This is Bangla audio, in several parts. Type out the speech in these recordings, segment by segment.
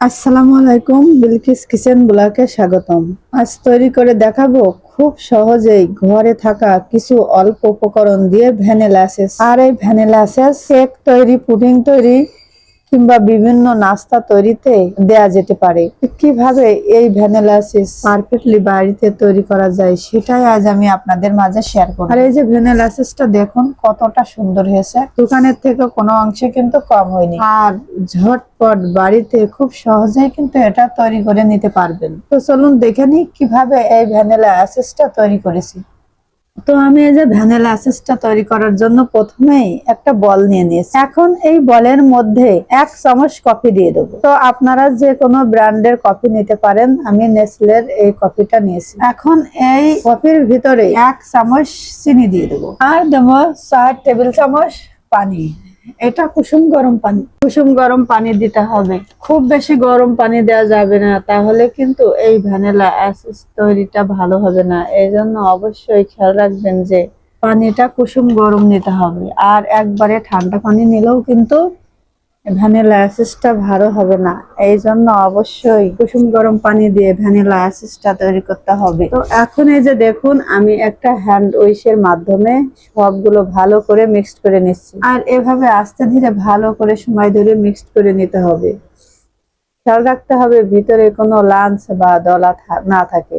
আসসালামু আলাইকুম, বিলকিস কিচেন ব্লকে স্বাগতম। আজ তৈরি করে দেখাবো খুব সহজেই ঘরে থাকা কিছু অল্প উপকরণ দিয়ে ভ্যানিলা এসেস। আর এই ভ্যানিলা এসেস কেক তৈরি পুডিং তৈরি কিংবা বিভিন্ন নাস্তা তৈরিতে দেয়া যেতে পারে। কীভাবে এই ভ্যানিলা পারফেক্টলি বাড়িতে তৈরি করা যায় সেটাই আজ আমি আপনাদের মাঝে শেয়ার করব। আর এই যে ভ্যানিলা এসেসটা দেখুন, কতটা সুন্দর হয়েছে। দোকানের থেকে কোনো অংশে কিন্তু কম হয়নি। আর ঝটপট বাড়িতে খুব সহজেই কিন্তু এটা তৈরি করে নিতে পারবেন। তো চলুন দেখে নিই কীভাবে এই ভ্যানিলা এসেসটা তৈরি করেছি। তো আমি এই যে ভ্যানিলা এসেসটা তৈরি করার জন্য প্রথমেই একটা বল নিয়ে নিয়েছি। এখন এই বলের মধ্যে এক চামচ কফি দিয়ে দেবো। তো আপনারা যে কোনো ব্র্যান্ডের কফি নিতে পারেন, আমি নেসলের এই কফিটা নিয়েছি। এখন এই কফির ভিতরে এক চামচ চিনি দিয়ে দেবো। আর দেবো চার টেবিল চামচ পানি। এটা কুসুম গরম পানি। কুসুম গরম পানি দিতে হবে। খুব বেশি গরম পানি দেওয়া যাবে না, তাহলে কিন্তু এই ভ্যানিলা অ্যাসিস তৈরিটা ভালো হবে না। এই জন্য অবশ্যই খেয়াল রাখবেন যে পানিটা কুসুম গরম নিতে হবে। আর একবারে ঠান্ডা পানি নিলেও কিন্তু ভ্যানিলা অ্যাসেসটা ভালো হবে না। এই জন্য অবশ্যই কুসুম গরম পানি দিয়ে ভ্যানিলা অ্যাসেসটা তৈরি করতে হবে। তো এখন এই যে দেখুন, আমি একটা হ্যান্ড উইশের মাধ্যমে সবগুলো ভালো করে মিক্সড করে নিচ্ছি। আর এভাবে আস্তে ধীরে ভালো করে সময় ধরে মিক্সড করে নিতে হবে। খেয়াল রাখতে হবে ভিতরে কোনো লাঞ্চ বা দলা না থাকে।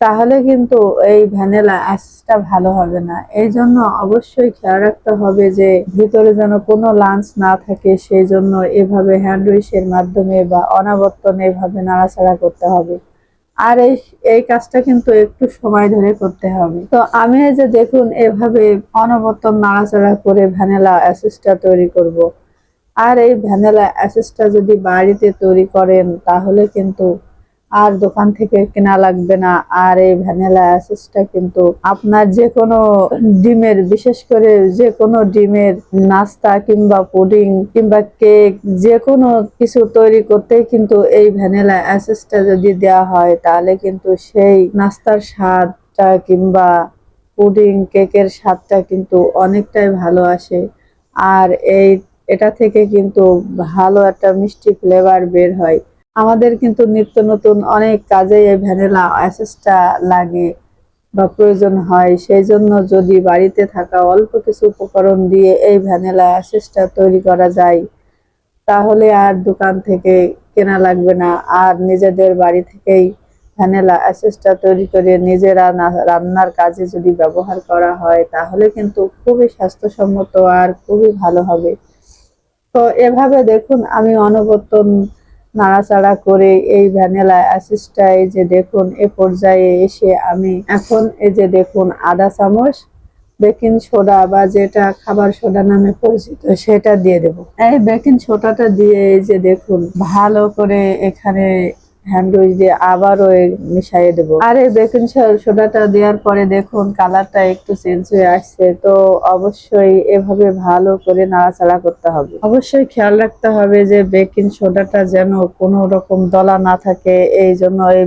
তাহলে কিন্তু এই ভ্যানিলা অ্যাসটা ভালো হবে না। এই জন্য অবশ্যই খেয়াল রাখতে হবে যে ভিতরে যেন কোনো লাঞ্চ না থাকে সেই জন্য এভাবে হ্যান্ড উইশের মাধ্যমে বা অনাবর্তন এভাবে নাড়াচাড়া করতে হবে। আর এই এই কাজটা কিন্তু একটু সময় ধরে করতে হবে। তো আমি যে দেখুন, এভাবে অনবর্তন নাড়াচাড়া করে ভ্যানিলা অ্যাসেসটা তৈরি করব। আর এই ভ্যানিলা অ্যাসেসটা যদি বাড়িতে তৈরি করেন, তাহলে কিন্তু আর দোকান থেকে কেনা লাগবে না। আর এই ভ্যানিলা অ্যাসেসটা কিন্তু আপনার যে কোনো ডিমের, বিশেষ করে যে কোনো ডিমের নাস্তা কিংবা পুডিং কিংবা কেক যে কোনো কিছু তৈরি করতেই কিন্তু এই ভ্যানিলা অ্যাসেসটা যদি দেওয়া হয়, তাহলে কিন্তু সেই নাস্তার স্বাদটা কিংবা পুডিং, কেকের স্বাদটা কিন্তু অনেকটাই ভালো আসে। আর এই, এটা থেকে কিন্তু ভালো একটা মিষ্টি ফ্লেভার বের হয়। আমাদের কিন্তু নিত্য নতুন অনেক কাজে এই ভ্যানিলা অ্যাসেসটা লাগে বা প্রয়োজন হয়। সেই জন্য যদি বাড়িতে থাকা অল্প কিছু উপকরণ দিয়ে এই ভ্যানিলা অ্যাসেসটা তৈরি করা যায়, তাহলে আর দোকান থেকে কেনা লাগবে না। আর নিজেদের বাড়ি থেকেই ভ্যানিলা অ্যাসেসটা তৈরি করে নিজেরা রান্নার কাজে যদি ব্যবহার করা হয়, তাহলে কিন্তু খুবই স্বাস্থ্যসম্মত আর খুবই ভালো হবে। তো এভাবে দেখুন, আমি অনবর্তন নাড়াচাড়া করে এই ভ্যানিলা অ্যাসিসটা এই যে দেখুন, এ পর্যায়ে এসে আমি এখন এই যে দেখুন আদা চামচ বেকিং সোডা বা যেটা খাবার সোডা নামে পরিচিত সেটা দিয়ে দেব। এই বেকিং সোডাটা দিয়ে এই যে দেখুন, ভালো করে এখানে হ্যান্ডউইচ দিয়ে আবারও মিশিয়ে দেবো। আর এই বেকিং সোডাটা দেওয়ার পরে দেখুন, কালারটা একটু চেঞ্জ হয়ে আসছে, তো অবশ্যই এভাবে ভালো করে নাড়াচাড়া করতে হবে। অবশ্যই খেয়াল রাখতে হবে যে বেকিং সোডাটা যেন কোনো রকম দলা না থাকে, এই জন্য এই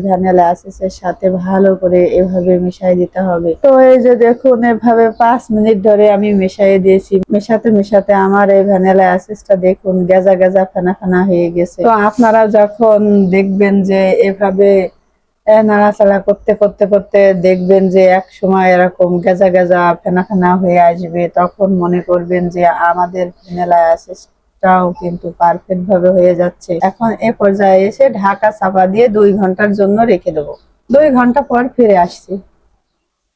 সাথে ভালো করে এভাবে মিশাই দিতে হবে। তো এই যে দেখুন, এভাবে পাঁচ মিনিট ধরে আমি মিশাই দিয়েছি। মেশাতে মেশাতে আমার এই ভ্যানিলা অ্যাসেসটা দেখুন, গেজা গেজা ফেনা ফেনা হয়ে গেছে। তো আপনারা যখন দেখবেন যে এভাবে নাড়াচাড়া করতে করতে করতে দেখবেন যে এক সময় এরকম গেজা গেজা, ফেনা ফেনা হয়ে আসবে। তখন মনে করবেন যে আমাদের মেলায় অ্যাসেসটাও কিন্তু পারফেক্ট ভাবে হয়ে যাচ্ছে। এখন এ পর্যায়ে এসে ঢাকা চাপা দিয়ে দুই ঘণ্টার জন্য রেখে দেবো। দুই ঘণ্টা পর ফিরে আসছি।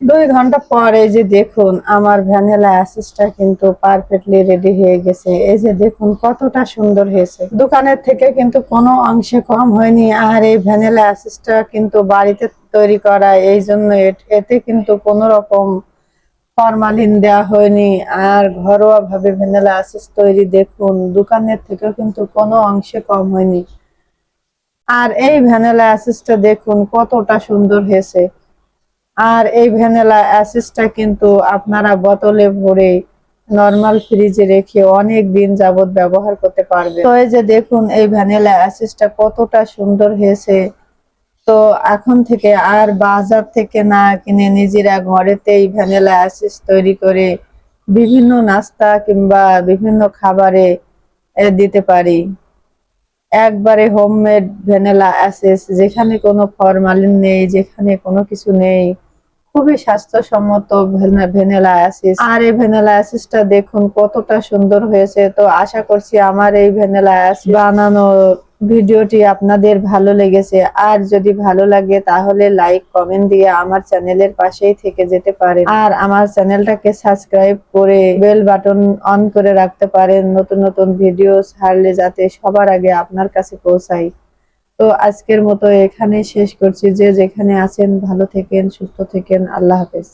দুই ঘণ্টা পর এই যে দেখুন, আমার ভ্যানিলা অ্যাসেসটা কিন্তু পারফেক্টলি রেডি হয়ে গেছে। এই যে দেখুন, কতটা সুন্দর হয়েছে। দোকানের থেকে কিন্তু কোনো অংশে কম হয়নি, আর এই ভ্যানিলা অ্যাসেসটা কিন্তু বাড়িতে তৈরি করা, এই জন্য এতে কিন্তু কোনো রকম ফরমালিন দেওয়া হয়নি। আর ঘরোয়া ভাবে ভ্যানিলা অ্যাসেস তৈরি দেখুন, দোকানের থেকেও কিন্তু কোনো অংশে কম হয়নি। আর এই ভ্যানিলা অ্যাসেসটা দেখুন, কতটা সুন্দর হয়েছে। আর এই ভ্যানিলা অ্যাসেসটা কিন্তু আপনারা বোতলে ভরে নর্মাল ফ্রিজে রেখে অনেক দিন যাবত ব্যবহার করতে পারবেন। তো এই যে দেখুন, এই ভ্যানিলা অ্যাসেসটা কতটা সুন্দর হয়েছে। তো এখন থেকে আর বাজার থেকে না কিনে নিজেরা ঘরেতেই ভ্যানিলা অ্যাসিস তৈরি করে বিভিন্ন নাস্তা কিংবা বিভিন্ন খাবারে দিতে পারি। একবারে হোমমেড ভ্যানিলা অ্যাসেস যেখানে কোনো ফরমালিন নেই, যেখানে কোনো কিছু নেই, খুবই স্বাস্থ্যসম্মত ভ্যানেলা অ্যাসিস আর এই ভ্যানিলা অ্যাসিসটা দেখুন কতটা সুন্দর হয়েছে। তো আশা করছি আমার এই ভ্যানেলা অ্যাসিস বানানোর ভিডিওটি আপনাদের ভালো লেগেছে। আর যদি ভালো লাগে, তাহলে লাইক, কমেন্ট দিয়ে আমার চ্যানেলের পাশেই থেকে যেতে পারেন। আর আমার চ্যানেলটাকে সাবস্ক্রাইব করে বেল বাটন অন করে রাখতে পারেন। নতুন নতুন ভিডিও ছাড়লে যাতে সবার আগে আপনার কাছে পৌঁছায় তো আজকের মতো এখানে শেষ করছি। যে যেখানে আছেন, ভালো থেকেন, সুস্থ থেকেন। আল্লাহ হাফেজ।